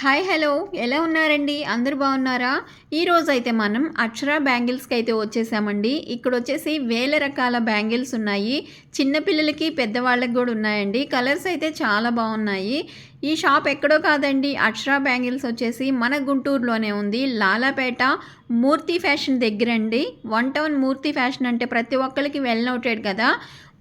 Hi hello. ఎలా ఉన్నారండి? అందరు బాగున్నారా? ఈరోజు అయితే మనం అక్షర బ్యాంగిల్స్కి అయితే వచ్చేసామండి. ఇక్కడ వచ్చేసి వేల రకాల బ్యాంగిల్స్ ఉన్నాయి. చిన్నపిల్లలకి పెద్దవాళ్ళకి కూడా ఉన్నాయండి. కలర్స్ అయితే చాలా బాగున్నాయి. ఈ షాప్ ఎక్కడో కాదండి. అక్షర బ్యాంగిల్స్ వచ్చేసి మన గుంటూరులోనే ఉంది. లాలాపేట మూర్తి ఫ్యాషన్ దగ్గరండి. వన్ టౌన్ మూర్తి ఫ్యాషన్ అంటే ప్రతి ఒక్కరికి వెల్ నోటెడ్ కదా.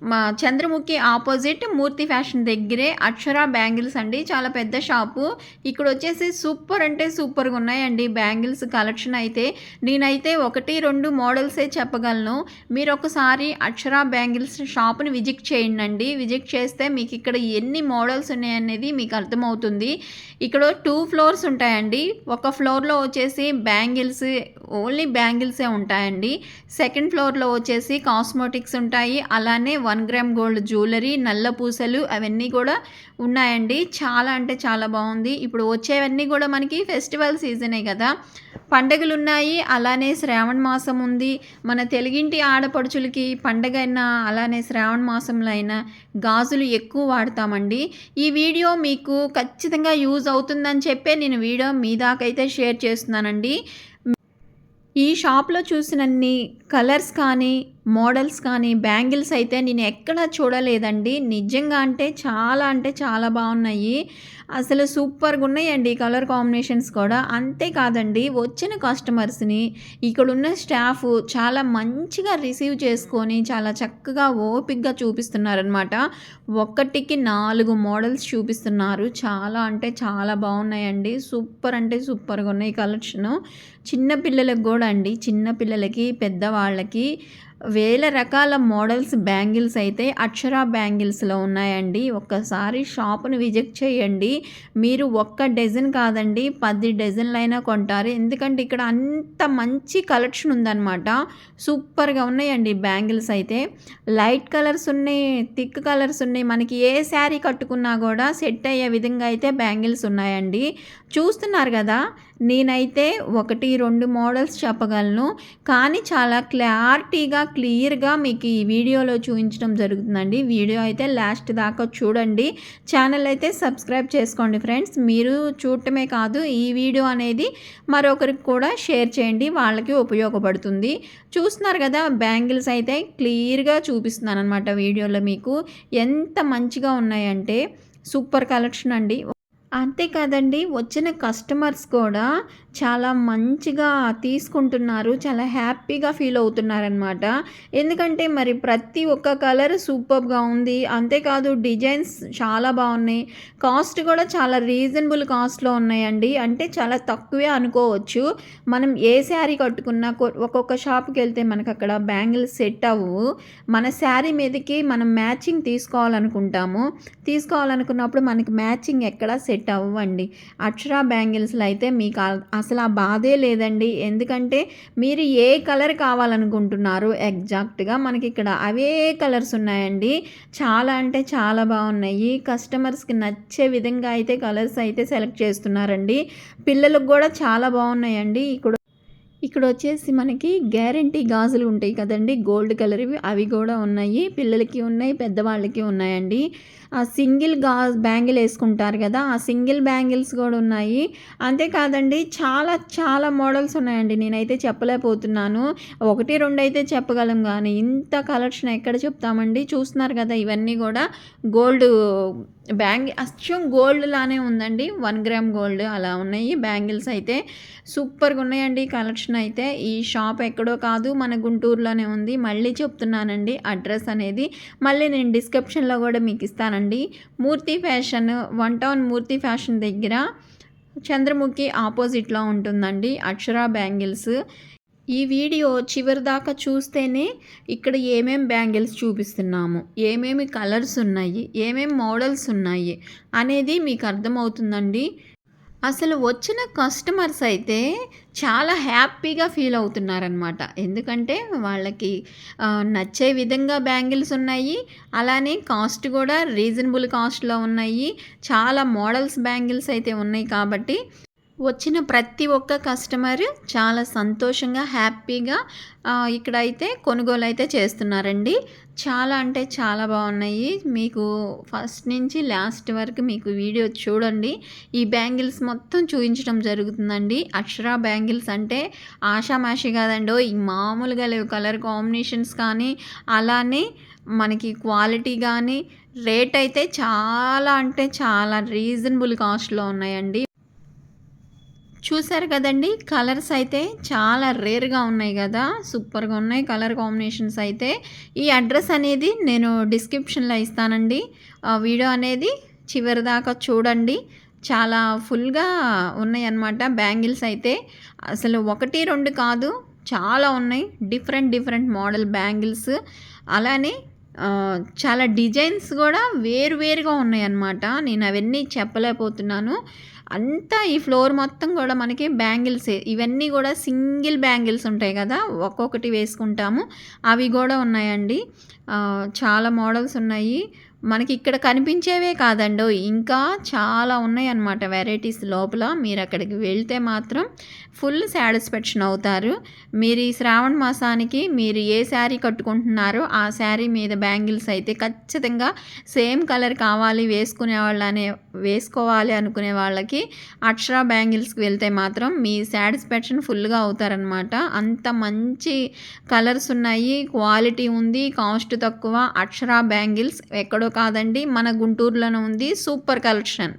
మా చంద్రముఖి ఆపోజిట్ మూర్తి ఫ్యాషన్ దగ్గరే అక్షర బ్యాంగిల్స్ అండి. చాలా పెద్ద షాపు. ఇక్కడ వచ్చేసి సూపర్ అంటే సూపర్గా ఉన్నాయండి బ్యాంగిల్స్ కలెక్షన్ అయితే. నేనైతే ఒకటి రెండు మోడల్సే చెప్పగలను. మీరు ఒకసారి అక్షర బ్యాంగిల్స్ షాప్ని విజిట్ చేయండి. విజిట్ చేస్తే మీకు ఇక్కడ ఎన్ని మోడల్స్ ఉన్నాయనేది మీకు అర్థమవుతుంది. ఇక్కడ టూ ఫ్లోర్స్ ఉంటాయండి. ఒక ఫ్లోర్లో వచ్చేసి బ్యాంగిల్స్ ఓన్లీ బ్యాంగిల్సే ఉంటాయండి. సెకండ్ ఫ్లోర్లో వచ్చేసి కాస్మోటిక్స్ ఉంటాయి. అలానే వన్ గ్రామ్ గోల్డ్ జ్యువెలరీ నల్ల పూసలు అవన్నీ కూడా ఉన్నాయండి. చాలా అంటే చాలా బాగుంది. ఇప్పుడు వచ్చేవన్నీ కూడా మనకి ఫెస్టివల్ సీజనే కదా. పండగలు ఉన్నాయి అలానే శ్రావణ మాసం ఉంది. మన తెలుగింటి ఆడపడుచులకి పండగ అయినా అలానే శ్రావణ మాసంలో అయినా గాజులు ఎక్కువ వాడతామండి. ఈ వీడియో మీకు ఖచ్చితంగా యూజ్ అవుతుందని చెప్పే నేను వీడియో మీ దాకైతే షేర్ చేస్తున్నానండి. ఈ షాప్లో చూసినన్ని కలర్స్ కానీ మోడల్స్ కానీ బ్యాంగిల్స్ అయితే నేను ఎక్కడ చూడలేదండి. నిజంగా అంటే చాలా అంటే చాలా బాగున్నాయి. అసలు సూపర్గా ఉన్నాయండి కలర్ కాంబినేషన్స్ కూడా. అంతేకాదండి వచ్చిన కస్టమర్స్ని ఇక్కడున్న స్టాఫ్ చాలా మంచిగా రిసీవ్ చేసుకొని చాలా చక్కగా ఓపిక్గా చూపిస్తున్నారనమాట ఒక్కటికి నాలుగు మోడల్స్ చూపిస్తున్నారు. చాలా అంటే చాలా బాగున్నాయండి. సూపర్ అంటే సూపర్గా ఉన్నాయి కలెక్షన్. చిన్నపిల్లలకు కూడా అండి చిన్న పిల్లలకి పెద్దవాళ్ళకి వేల రకాల మోడల్స్ బ్యాంగిల్స్ అయితే అక్షర బ్యాంగిల్స్లో ఉన్నాయండి. ఒక్కసారి షాప్ను విజిట్ చేయండి. మీరు ఒక్క డజన్ కాదండి పది డజన్లైనా కొంటారు. ఎందుకంటే ఇక్కడ అంత మంచి కలెక్షన్ ఉందన్నమాట. సూపర్గా ఉన్నాయండి బ్యాంగిల్స్ అయితే. లైట్ కలర్స్ ఉన్నాయి థిక్ కలర్స్ ఉన్నాయి. మనకి ఏ శారీ కట్టుకున్నా కూడా సెట్ అయ్యే విధంగా అయితే బ్యాంగిల్స్ ఉన్నాయండి. చూస్తున్నారు కదా నేనైతే ఒకటి రెండు మోడల్స్ చెప్పగలను. కానీ చాలా క్లారిటీగా క్లియర్గా మీకు ఈ వీడియోలో చూపించడం జరుగుతుందండి. వీడియో అయితే లాస్ట్ దాకా చూడండి. ఛానల్ అయితే సబ్స్క్రైబ్ చేసుకోండి ఫ్రెండ్స్. మీరు చూడటమే కాదు ఈ వీడియో అనేది మరొకరికి కూడా షేర్ చేయండి. వాళ్ళకి ఉపయోగపడుతుంది. చూస్తున్నారు కదా బ్యాంగిల్స్ అయితే క్లియర్గా చూపిస్తున్నాను అనమాట వీడియోలో మీకు. ఎంత మంచిగా ఉన్నాయంటే సూపర్ కలెక్షన్ అండి. అంతేకాదండి వచ్చిన కస్టమర్స్ కూడా చాలా మంచిగా తీసుకుంటున్నారు చాలా హ్యాపీగా ఫీల్ అవుతున్నారనమాట ఎందుకంటే మరి ప్రతి ఒక్క కలర్ సూపర్గా ఉంది. అంతేకాదు డిజైన్స్ చాలా బాగున్నాయి. కాస్ట్ కూడా చాలా రీజనబుల్ కాస్ట్లో ఉన్నాయండి. అంటే చాలా తక్కువే అనుకోవచ్చు. మనం ఏ శారీ కట్టుకున్నా ఒక్కొక్క షాప్కి వెళ్తే మనకు అక్కడ బ్యాంగిల్స్ సెట్ అవ్వవు మన శారీ మీదకి మనం మ్యాచింగ్ తీసుకోవాలనుకుంటాము. తీసుకోవాలనుకున్నప్పుడు మనకి మ్యాచింగ్ ఎక్కడ సెట్ అవ్వండి. అక్షరా బ్యాంగిల్స్లో అయితే మీకు అసలు ఆ బాధే లేదండి. ఎందుకంటే మీరు ఏ కలర్ కావాలనుకుంటున్నారు? ఎగ్జాక్ట్గా మనకి ఇక్కడ అవే కలర్స్ ఉన్నాయండి. చాలా అంటే చాలా బాగున్నాయి. కస్టమర్స్కి నచ్చే విధంగా అయితే కలర్స్ అయితే సెలెక్ట్ చేస్తున్నారండి. పిల్లలకు కూడా చాలా బాగున్నాయండి. ఇక్కడ ఇక్కడ వచ్చేసి మనకి గ్యారంటీ గాజులు ఉంటాయి కదండి. గోల్డ్ కలర్వి అవి కూడా ఉన్నాయి. పిల్లలకి ఉన్నాయి పెద్దవాళ్ళకి ఉన్నాయండి. ఆ సింగిల్ గాజ్ బ్యాంగిల్ వేసుకుంటారు కదా ఆ సింగిల్ బ్యాంగిల్స్ కూడా ఉన్నాయి. అంతేకాదండి చాలా చాలా మోడల్స్ ఉన్నాయండి. నేనైతే చెప్పలేకపోతున్నాను. ఒకటి రెండు అయితే చెప్పగలం కానీ ఇంత కలెక్షన్ ఎక్కడ చెప్తామండి? చూస్తున్నారు కదా ఇవన్నీ కూడా గోల్డ్ బ్యాంగి అచ్చం గోల్డ్ లానే ఉందండి. వన్ గ్రామ్ గోల్డ్ అలా ఉన్నాయి. బ్యాంగిల్స్ అయితే సూపర్గా ఉన్నాయండి. కలెక్షన్ అయితే ఈ షాప్ ఎక్కడో కాదు మన గుంటూరులోనే ఉంది. మళ్ళీ చెప్తున్నానండి అడ్రస్ అనేది మళ్ళీ నేను డిస్క్రిప్షన్లో కూడా మీకు ఇస్తానండి. Murthy fashion one town Murthy fashion దగ్గర చంద్రముఖి ఆపోజిట్లో ఉంటుందండి అక్షర బ్యాంగిల్స్. ఈ వీడియో చివరి దాకా చూస్తేనే ఇక్కడ ఏమేం బ్యాంగిల్స్ చూపిస్తున్నాము ఏమేమి కలర్స్ ఉన్నాయి ఏమేమి మోడల్స్ ఉన్నాయి అనేది మీకు అర్థమవుతుందండి. అసలు వచ్చిన కస్టమర్స్ అయితే చాలా హ్యాపీగా ఫీల్ అవుతున్నారనమాట ఎందుకంటే వాళ్ళకి నచ్చే విధంగా బ్యాంగిల్స్ ఉన్నాయి అలానే కాస్ట్ కూడా రీజనబుల్ కాస్ట్లో ఉన్నాయి చాలా మోడల్స్ బ్యాంగిల్స్ అయితే ఉన్నాయి కాబట్టి వచ్చిన ప్రతి ఒక్క కస్టమర్ చాలా సంతోషంగా హ్యాపీగా ఇక్కడైతే కొనుగోలు అయితే చేస్తున్నారండి. చాలా అంటే చాలా బాగున్నాయి. మీకు ఫస్ట్ నుంచి లాస్ట్ వరకు మీకు వీడియో చూడండి. ఈ బ్యాంగిల్స్ మొత్తం చూపించడం జరుగుతుందండి. అక్షరా బ్యాంగిల్స్ అంటే ఆషామాషి కాదండి. ఈ మామూలుగా లేవు. కలర్ కాంబినేషన్స్ కానీ అలానే మనకి క్వాలిటీ కానీ రేట్ అయితే చాలా అంటే చాలా రీజనబుల్ కాస్ట్లో ఉన్నాయండి. చూసారు కదండి కలర్స్ అయితే చాలా రేర్గా ఉన్నాయి కదా. సూపర్గా ఉన్నాయి కలర్ కాంబినేషన్స్ అయితే. ఈ అడ్రస్ అనేది నేను డిస్క్రిప్షన్లో ఇస్తానండి. ఆ వీడియో అనేది చివరి దాకా చూడండి. చాలా ఫుల్గా ఉన్నాయి అన్నమాట బ్యాంగిల్స్ అయితే. అసలు ఒకటి రెండు కాదు చాలా ఉన్నాయి. Different different model bangles. అలానే చాలా డిజైన్స్ కూడా వేరువేరుగా ఉన్నాయన్నమాట. నేను అవన్నీ చెప్పలేకపోతున్నాను. అంతా ఈ ఫ్లోర్ మొత్తం కూడా మనకి బ్యాంగిల్సే. ఇవన్నీ కూడా సింగిల్ బ్యాంగిల్స్ ఉంటాయి కదా ఒక్కొక్కటి వేసుకుంటాము. అవి కూడా ఉన్నాయండి. చాలా మోడల్స్ ఉన్నాయి. మనకి ఇక్కడ కనిపించేవే కాదండో. ఇంకా చాలా ఉన్నాయి అన్నమాట వెరైటీస్ లోపల. మీరు అక్కడికి వెళ్తే మాత్రం ఫుల్ సాటిస్ఫాక్షన్ అవుతారు. మీరు ఈ శ్రావణ మాసానికి మీరు ఏ శారీ కట్టుకుంటున్నారో ఆ శారీ మీద బ్యాంగిల్స్ అయితే ఖచ్చితంగా సేమ్ కలర్ కావాలి వేసుకునే వాళ్ళనే వేసుకోవాలి అనుకునే వాళ్ళకి అక్షరా బ్యాంగిల్స్కి వెళ్తే మాత్రం మీ సాటిస్ఫాక్షన్ ఫుల్గా అవుతారనమాట అంత మంచి కలర్స్ ఉన్నాయి క్వాలిటీ ఉంది కాస్ట్ తక్కువ అక్షరా బ్యాంగిల్స్ ఎక్కడో కాదండి. మన గుంటూరులోనే ఉంది. Super collection.